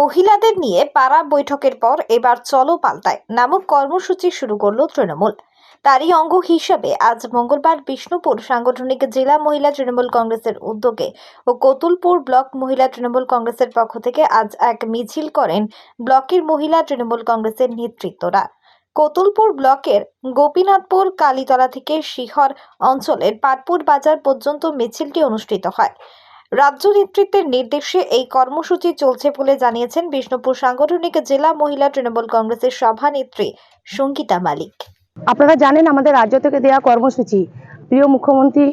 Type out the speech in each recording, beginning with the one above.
মহিলাদের নিয়ে পাড়া বৈঠকের পর এবার চলো পাল্টায়। নামক কর্মসূচি শুরু করল তৃণমূল। তারই অঙ্গ হিসাবে আজ মঙ্গলবার বিষ্ণুপুর সাংগঠনিক জেলা মহিলা তৃণমূল কংগ্রেসের উদ্যোগে ও কতুলপুর ব্লক মহিলা তৃণমূল কংগ্রেসের পক্ষ থেকে আজ এক মিছিল করেন ব্লকের মহিলা তৃণমূল কংগ্রেসের নেতৃত্বরা। কতুলপুর ব্লকের গোপীনাথপুর কালীতলা থেকে শিহর অঞ্চলের পাটপুর বাজার পর্যন্ত মিছিলটি অনুষ্ঠিত হয়। রাজ্য নেতৃত্বের নির্দেশে এই কর্মসূচি চলছে বলে জানিয়েছেন বিষ্ণুপুর সাংগঠনিক জেলা মহিলা তৃণমূল কংগ্রেসের সভানেত্রী সঙ্গীতা মালিক। আপনারা জানেন আমাদের রাজ্য থেকে দেয়া কর্মসূচি। প্রিয় মুখ্যমন্ত্রী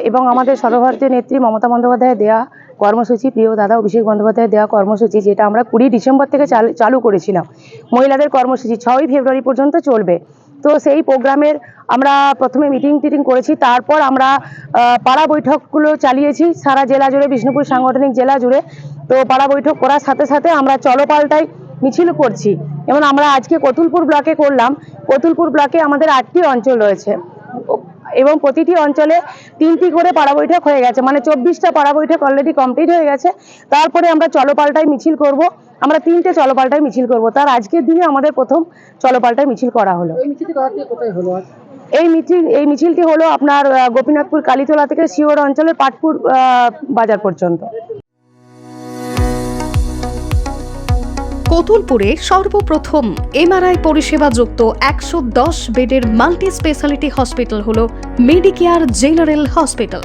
এবং আমাদের সর্বভারতীয় নেত্রী মমতা বন্দ্যোপাধ্যায় দেয়া কর্মসূচি, প্রিয় দাদা অভিষেক বন্দ্যোপাধ্যায় দেওয়া কর্মসূচি, যেটা আমরা কুড়ি ডিসেম্বর থেকে চাল- করেছিলাম। মহিলাদের কর্মসূচি ছয়ই ফেব্রুয়ারি পর্যন্ত চলবে। তো সেই প্রোগ্রামের আমরা প্রথমে মিটিং টিটিং করেছি, তারপর আমরা পাড়া বৈঠকগুলো চালিয়েছি সারা জেলা জুড়ে, বিষ্ণুপুর সাংগঠনিক জেলা জুড়ে। তো পাড়া বৈঠক করার সাথে সাথে আমরা চলপাল্টাই মিছিল করছি। যেমন আমরা আজকে কতুলপুর ব্লকে করলাম, কতুলপুর ব্লকে আমাদের আটটি অঞ্চল রয়েছে। এবং প্রতিটি অঞ্চলে তিনটি করে পাড়া বৈঠক হয়ে গেছে মানে চব্বিশটা পাড়া বৈঠক অলরেডি কমপ্লিট হয়ে গেছে। তারপরে আমরা চলপাল্টায় মিছিল করব। আমরা তিনটে চলপাল্টায় মিছিল করব। তার আজকের দিনে আমাদের প্রথম চলপাল্টায় মিছিল করা হলো। এই মিছিলটি করার থেকে কোথায় হলো আজ? এই মিছিল এই মিছিলটি হলো আপনার গোপীনাথপুর কালীতলা থেকে শিওর অঞ্চলের পাটপুর বাজার পর্যন্ত। কতুলপুরে সর্বপ্রথম এমআরআই পরিষেবা যুক্ত একশো দশ বেডের মাল্টি স্পেশালিটি হসপিটাল হল মেডিকেয়ার জেনারেল হসপিটাল।